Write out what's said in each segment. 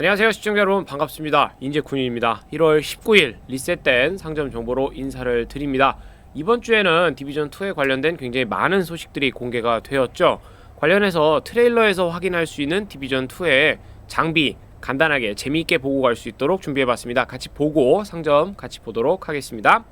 안녕하세요 시청자 여러분. 반갑습니다. 인재쿤입니다. 1월 19일 리셋된 상점 정보로 인사를 드립니다. 이번 주에는 디비전2에 관련된 굉장히 많은 소식들이 공개가 되었죠. 관련해서 트레일러에서 확인할 수 있는 디비전2의 장비 간단하게 재미있게 보고 갈 수 있도록 준비해봤습니다. 같이 보고 상점 같이 보도록 하겠습니다.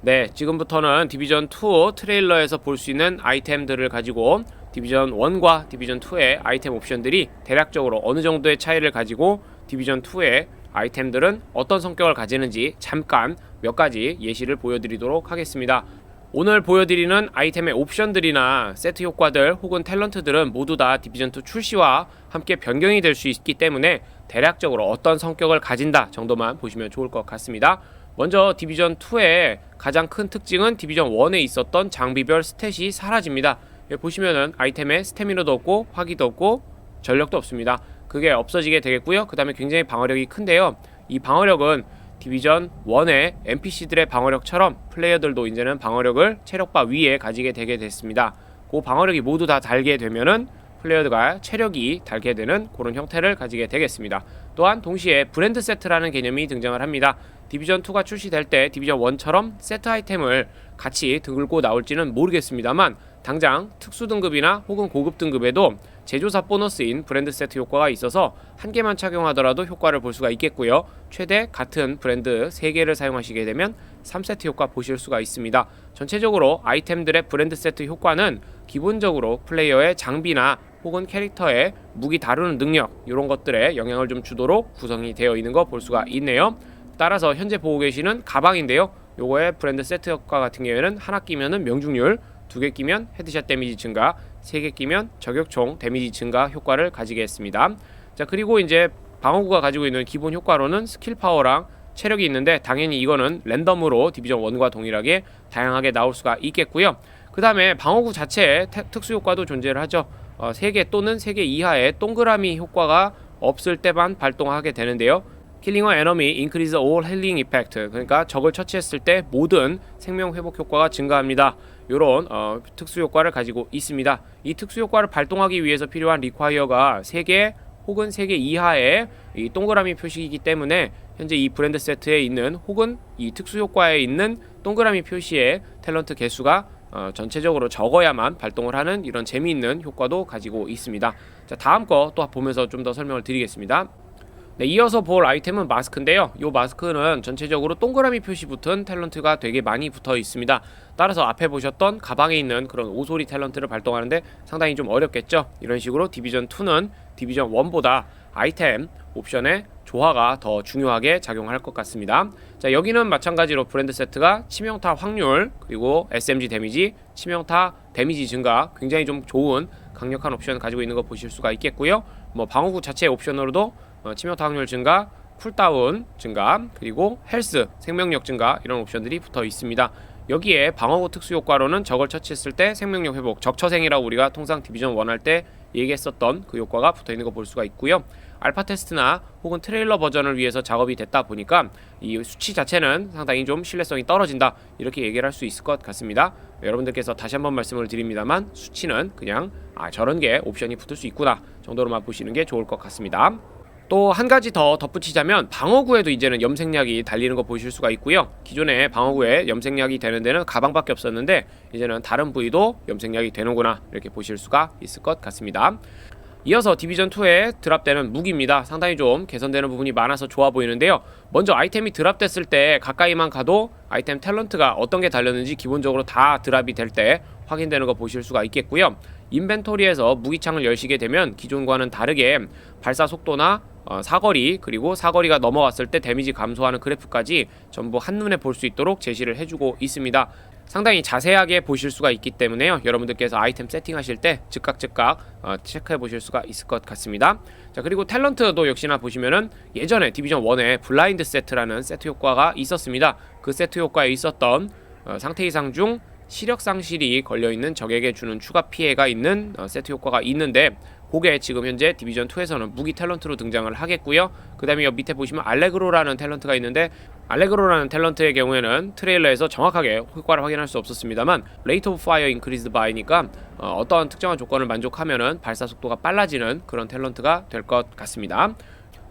네 지금부터는 디비전2 트레일러에서 볼 수 있는 아이템들을 가지고 디비전 1과 디비전 2의 아이템 옵션들이 대략적으로 어느 정도의 차이를 가지고 디비전 2의 아이템들은 어떤 성격을 가지는지 잠깐 몇 가지 예시를 보여드리도록 하겠습니다. 오늘 보여드리는 아이템의 옵션들이나 세트 효과들 혹은 탤런트들은 모두 다 디비전 2 출시와 함께 변경이 될 수 있기 때문에 대략적으로 어떤 성격을 가진다 정도만 보시면 좋을 것 같습니다. 먼저 디비전 2의 가장 큰 특징은 디비전 1에 있었던 장비별 스탯이 사라집니다. 여기 보시면은 아이템에 스태미너도 없고 화기도 없고 전력도 없습니다. 그게 없어지게 되겠고요. 그 다음에 굉장히 방어력이 큰데요. 이 방어력은 디비전 1의 NPC들의 방어력처럼 플레이어들도 이제는 방어력을 체력바 위에 가지게 되게 됐습니다. 그 방어력이 모두 다 달게 되면은 플레이어가 체력이 달게 되는 그런 형태를 가지게 되겠습니다. 또한 동시에 브랜드 세트라는 개념이 등장을 합니다. 디비전 2가 출시될 때 디비전 1처럼 세트 아이템을 같이 들고 나올지는 모르겠습니다만 당장 특수 등급이나 혹은 고급 등급에도 제조사 보너스인 브랜드 세트 효과가 있어서 한 개만 착용하더라도 효과를 볼 수가 있겠고요. 최대 같은 브랜드 3개를 사용하시게 되면 3세트 효과 보실 수가 있습니다. 전체적으로 아이템들의 브랜드 세트 효과는 기본적으로 플레이어의 장비나 혹은 캐릭터의 무기 다루는 능력 이런 것들에 영향을 좀 주도록 구성이 되어 있는 거 볼 수가 있네요. 따라서 현재 보고 계시는 가방인데요. 요거의 브랜드 세트 효과 같은 경우에는 하나 끼면은 명중률, 두 개 끼면 헤드샷 데미지 증가, 세 개 끼면 저격총 데미지 증가 효과를 가지게 했습니다. 자 그리고 이제 방어구가 가지고 있는 기본 효과로는 스킬 파워랑 체력이 있는데 당연히 이거는 랜덤으로 디비전 1과 동일하게 다양하게 나올 수가 있겠고요. 그 다음에 방어구 자체에 태- 특수 효과도 존재를 하죠. 어, 3개 또는 3개 이하의 동그라미 효과가 없을 때만 발동하게 되는데요. 킬링어 에너미 인크리즈 올 힐링 이펙트 그러니까 적을 처치했을 때 모든 생명 회복 효과가 증가합니다. 요런 어, 특수 효과를 가지고 있습니다. 이 특수 효과를 발동하기 위해서 필요한 리콰이어가 3개 혹은 3개 이하의 이 동그라미 표시이기 때문에 현재 이 브랜드 세트에 있는 혹은 이 특수 효과에 있는 동그라미 표시의 탤런트 개수가 어, 전체적으로 적어야만 발동을 하는 이런 재미있는 효과도 가지고 있습니다. 자 다음 거 또 보면서 좀 더 설명을 드리겠습니다. 네, 이어서 볼 아이템은 마스크인데요. 이 마스크는 전체적으로 동그라미 표시 붙은 탤런트가 되게 많이 붙어 있습니다. 따라서 앞에 보셨던 가방에 있는 그런 오소리 탤런트를 발동하는데 상당히 좀 어렵겠죠. 이런 식으로 디비전 2는 디비전 1보다 아이템 옵션의 조화가 더 중요하게 작용할 것 같습니다. 자, 여기는 마찬가지로 브랜드 세트가 치명타 확률 그리고 SMG 데미지, 치명타 데미지 증가 굉장히 좀 좋은 강력한 옵션을 가지고 있는 거 보실 수가 있겠고요. 뭐 방어구 자체 옵션으로도 어, 치명타 확률 증가, 쿨다운 증가, 그리고 헬스, 생명력 증가 이런 옵션들이 붙어 있습니다. 여기에 방어구 특수 효과로는 적을 처치했을 때 생명력 회복, 적처생이라고 우리가 통상 디비전 1할때 얘기했었던 그 효과가 붙어 있는 거 볼 수가 있고요. 알파 테스트나 혹은 트레일러 버전을 위해서 작업이 됐다 보니까 이 수치 자체는 상당히 좀 신뢰성이 떨어진다 이렇게 얘기를 할 수 있을 것 같습니다. 여러분들께서 다시 한번 말씀을 드립니다만 수치는 그냥 아 저런 게 옵션이 붙을 수 있구나 정도로만 보시는 게 좋을 것 같습니다. 또 한 가지 더 덧붙이자면 방어구에도 이제는 염색약이 달리는 거 보실 수가 있고요. 기존에 방어구에 염색약이 되는 데는 가방밖에 없었는데 이제는 다른 부위도 염색약이 되는구나 이렇게 보실 수가 있을 것 같습니다. 이어서 디비전 2에 드랍되는 무기입니다. 상당히 좀 개선되는 부분이 많아서 좋아 보이는데요. 먼저 아이템이 드랍됐을 때 가까이만 가도 아이템 탤런트가 어떤 게 달렸는지 기본적으로 다 드랍이 될 때 확인되는 거 보실 수가 있겠고요. 인벤토리에서 무기창을 열시게 되면 기존과는 다르게 발사 속도나 어, 사거리 그리고 사거리가 넘어왔을 때 데미지 감소하는 그래프까지 전부 한눈에 볼 수 있도록 제시를 해주고 있습니다. 상당히 자세하게 보실 수가 있기 때문에요. 여러분들께서 아이템 세팅하실 때 즉각 즉각 어, 체크해 보실 수가 있을 것 같습니다. 자 그리고 탤런트도 역시나 보시면은 예전에 디비전 1에 블라인드 세트라는 세트 효과가 있었습니다. 그 세트 효과에 있었던 어, 상태 이상 중 시력 상실이 걸려 있는 적에게 주는 추가 피해가 있는 어, 세트 효과가 있는데 그게 지금 현재 디비전 2에서는 무기 탤런트로 등장을 하겠고요. 그다음에 옆 밑에 보시면 알레그로라는 탤런트가 있는데 알레그로라는 탤런트의 경우에는 트레일러에서 정확하게 효과를 확인할 수 없었습니다만 레이트 오브 파이어 인크리즈드 바이니까 어, 어떠한 특정한 조건을 만족하면은 발사 속도가 빨라지는 그런 탤런트가 될 것 같습니다.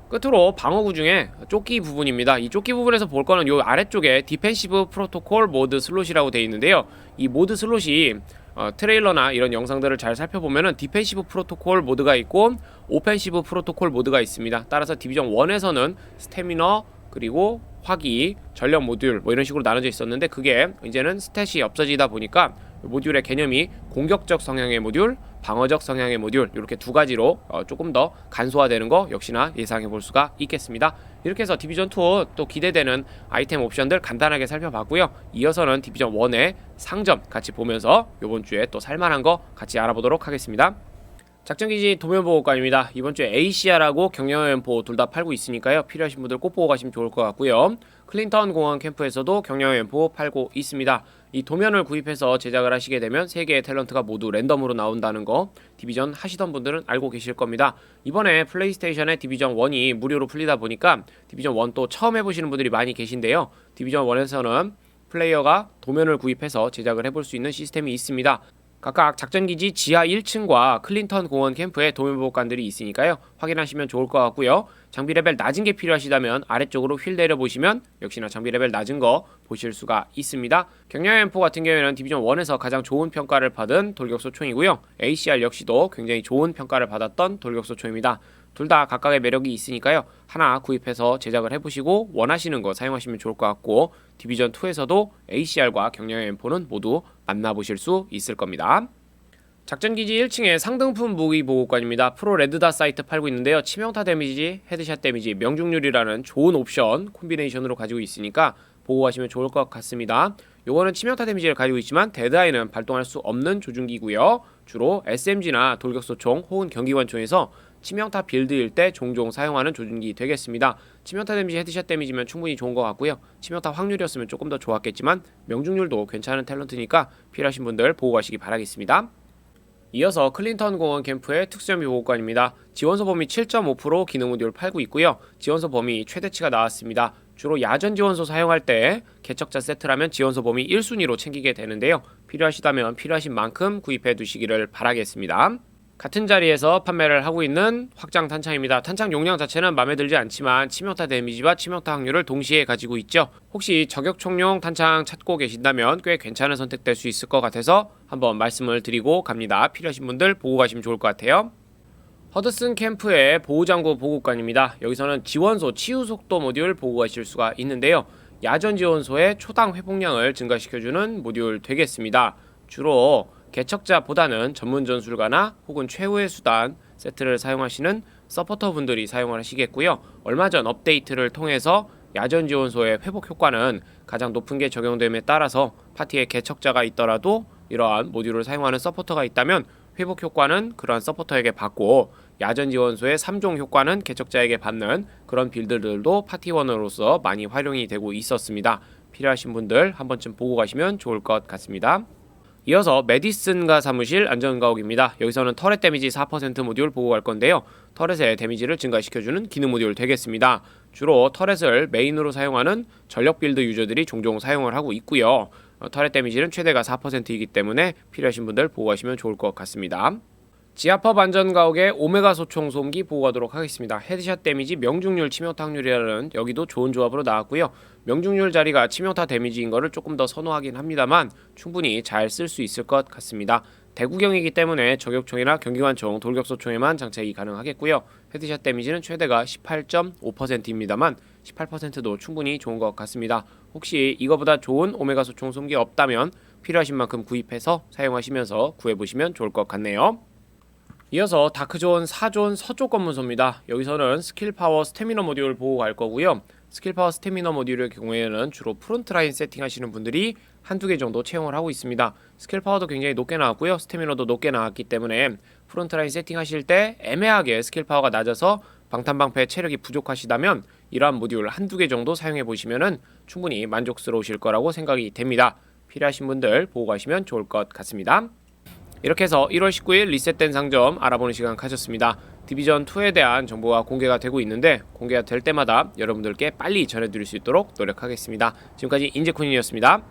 끝으로 방어구 중에 조끼 부분입니다. 이 조끼 부분에서 볼 거는 요 아래쪽에 디펜시브 프로토콜 모드 슬롯이라고 되어 있는데요. 이 모드 슬롯이 어, 트레일러나 이런 영상들을 잘 살펴보면은 디펜시브 프로토콜 모드가 있고 오펜시브 프로토콜 모드가 있습니다. 따라서 디비전 1에서는 스태미너 그리고 화기, 전력 모듈 뭐 이런 식으로 나눠져 있었는데 그게 이제는 스탯이 없어지다 보니까 모듈의 개념이 공격적 성향의 모듈, 방어적 성향의 모듈 이렇게 두 가지로 어, 조금 더 간소화되는 거 역시나 예상해 볼 수가 있겠습니다. 이렇게 해서 디비전 2 또 기대되는 아이템 옵션들 간단하게 살펴봤고요. 이어서는 디비전 1의 상점 같이 보면서 이번 주에 또 살만한 거 같이 알아보도록 하겠습니다. 작전기지 도면보호관입니다. 이번 주에 ACR하고 경량연포 둘다 팔고 있으니까요. 필요하신 분들 꼭 보고 가시면 좋을 것 같고요. 클린턴 공원 캠프에서도 경량연포 팔고 있습니다. 이 도면을 구입해서 제작을 하시게 되면 세 개의 탤런트가 모두 랜덤으로 나온다는 거 디비전 하시던 분들은 알고 계실 겁니다. 이번에 플레이스테이션의 디비전 1이 무료로 풀리다 보니까 디비전 1 또 처음 해보시는 분들이 많이 계신데요. 디비전 1에서는 플레이어가 도면을 구입해서 제작을 해볼 수 있는 시스템이 있습니다. 각각 작전기지 지하 1층과 클린턴 공원 캠프에 도면보호관들이 있으니까요. 확인하시면 좋을 것 같고요. 장비 레벨 낮은 게 필요하시다면 아래쪽으로 휠 내려보시면 역시나 장비 레벨 낮은 거 보실 수가 있습니다. 경량 M4 같은 경우에는 디비전 1에서 가장 좋은 평가를 받은 돌격소 총이고요. ACR 역시도 굉장히 좋은 평가를 받았던 돌격소 총입니다. 둘 다 각각의 매력이 있으니까요. 하나 구입해서 제작을 해보시고 원하시는 거 사용하시면 좋을 것 같고 디비전 2에서도 ACR과 경량 M4는 모두 만나보실 수 있을 겁니다. 작전기지 1층에 상등품 무기 보호관입니다. 프로 레드다 사이트 팔고 있는데요. 치명타 데미지, 헤드샷 데미지, 명중률이라는 좋은 옵션 콤비네이션으로 가지고 있으니까 보호하시면 좋을 것 같습니다. 요거는 치명타 데미지를 가지고 있지만 데드아이는 발동할 수 없는 조준기고요. 주로 SMG나 돌격소총 혹은 경기관총에서 치명타 빌드일 때 종종 사용하는 조준기 되겠습니다. 치명타 데미지, 헤드샷 데미지면 충분히 좋은 것 같고요. 치명타 확률이었으면 조금 더 좋았겠지만 명중률도 괜찮은 탤런트니까 필요하신 분들 보고 가시기 바라겠습니다. 이어서 클린턴 공원 캠프의 특수연비 보호관입니다. 지원서 범위 7.5% 기능 모듈 팔고 있고요. 지원서 범위 최대치가 나왔습니다. 주로 야전 지원소 사용할 때 개척자 세트라면 지원서 범위 1순위로 챙기게 되는데요. 필요하시다면 필요하신 만큼 구입해 두시기를 바라겠습니다. 같은 자리에서 판매를 하고 있는 확장 탄창입니다. 탄창 용량 자체는 마음에 들지 않지만 치명타 데미지와 치명타 확률을 동시에 가지고 있죠. 혹시 저격총용 탄창 찾고 계신다면 꽤 괜찮은 선택 될 수 있을 것 같아서 한번 말씀을 드리고 갑니다. 필요하신 분들 보고 가시면 좋을 것 같아요. 허드슨 캠프의 보호장구 보급관입니다. 여기서는 지원소 치유 속도 모듈 보고 하실 수가 있는데요. 야전 지원소의 초당 회복량을 증가시켜주는 모듈 되겠습니다. 주로 개척자보다는 전문 전술가나 혹은 최후의 수단 세트를 사용하시는 서포터 분들이 사용을 하시겠고요. 얼마 전 업데이트를 통해서 야전 지원소의 회복 효과는 가장 높은 게 적용됨에 따라서 파티에 개척자가 있더라도 이러한 모듈을 사용하는 서포터가 있다면 회복 효과는 그러한 서포터에게 받고 야전 지원소의 3종 효과는 개척자에게 받는 그런 빌드들도 파티원으로서 많이 활용이 되고 있었습니다. 필요하신 분들 한 번쯤 보고 가시면 좋을 것 같습니다. 이어서 메디슨가 사무실 안전가옥입니다. 여기서는 터렛 데미지 4% 모듈 보고 갈 건데요. 터렛의 데미지를 증가시켜주는 기능 모듈 되겠습니다. 주로 터렛을 메인으로 사용하는 전력 빌드 유저들이 종종 사용을 하고 있고요. 어, 터렛 데미지는 최대가 4%이기 때문에 필요하신 분들 보고 가시면 좋을 것 같습니다. 지하퍼 안전가옥의 오메가 소총 솜기 보고하도록 하겠습니다. 헤드샷 데미지 명중률 치명타 확률이라는 여기도 좋은 조합으로 나왔고요. 명중률 자리가 치명타 데미지인 거를 조금 더 선호하긴 합니다만 충분히 잘 쓸 수 있을 것 같습니다. 대구경이기 때문에 저격총이나 경기관총, 돌격소총에만 장착이 가능하겠고요. 헤드샷 데미지는 최대가 18.5%입니다만 18%도 충분히 좋은 것 같습니다. 혹시 이거보다 좋은 오메가 소총 솜기 없다면 필요하신 만큼 구입해서 사용하시면서 구해보시면 좋을 것 같네요. 이어서 다크존 4존 서쪽 검문소입니다. 여기서는 스킬 파워 스태미너 모듈 보고 갈 거고요. 스킬 파워 스태미너 모듈의 경우에는 주로 프론트 라인 세팅 하시는 분들이 한두 개 정도 채용을 하고 있습니다. 스킬 파워도 굉장히 높게 나왔고요. 스태미너도 높게 나왔기 때문에 프론트 라인 세팅 하실 때 애매하게 스킬 파워가 낮아서 방탄방패 체력이 부족하시다면 이러한 모듈 한두 개 정도 사용해 보시면은 충분히 만족스러우실 거라고 생각이 됩니다. 필요하신 분들 보고 가시면 좋을 것 같습니다. 이렇게 해서 1월 19일 리셋된 상점 알아보는 시간 가졌습니다. 디비전 2에 대한 정보가 공개가 되고 있는데 공개가 될 때마다 여러분들께 빨리 전해드릴 수 있도록 노력하겠습니다. 지금까지 인제쿤이었습니다.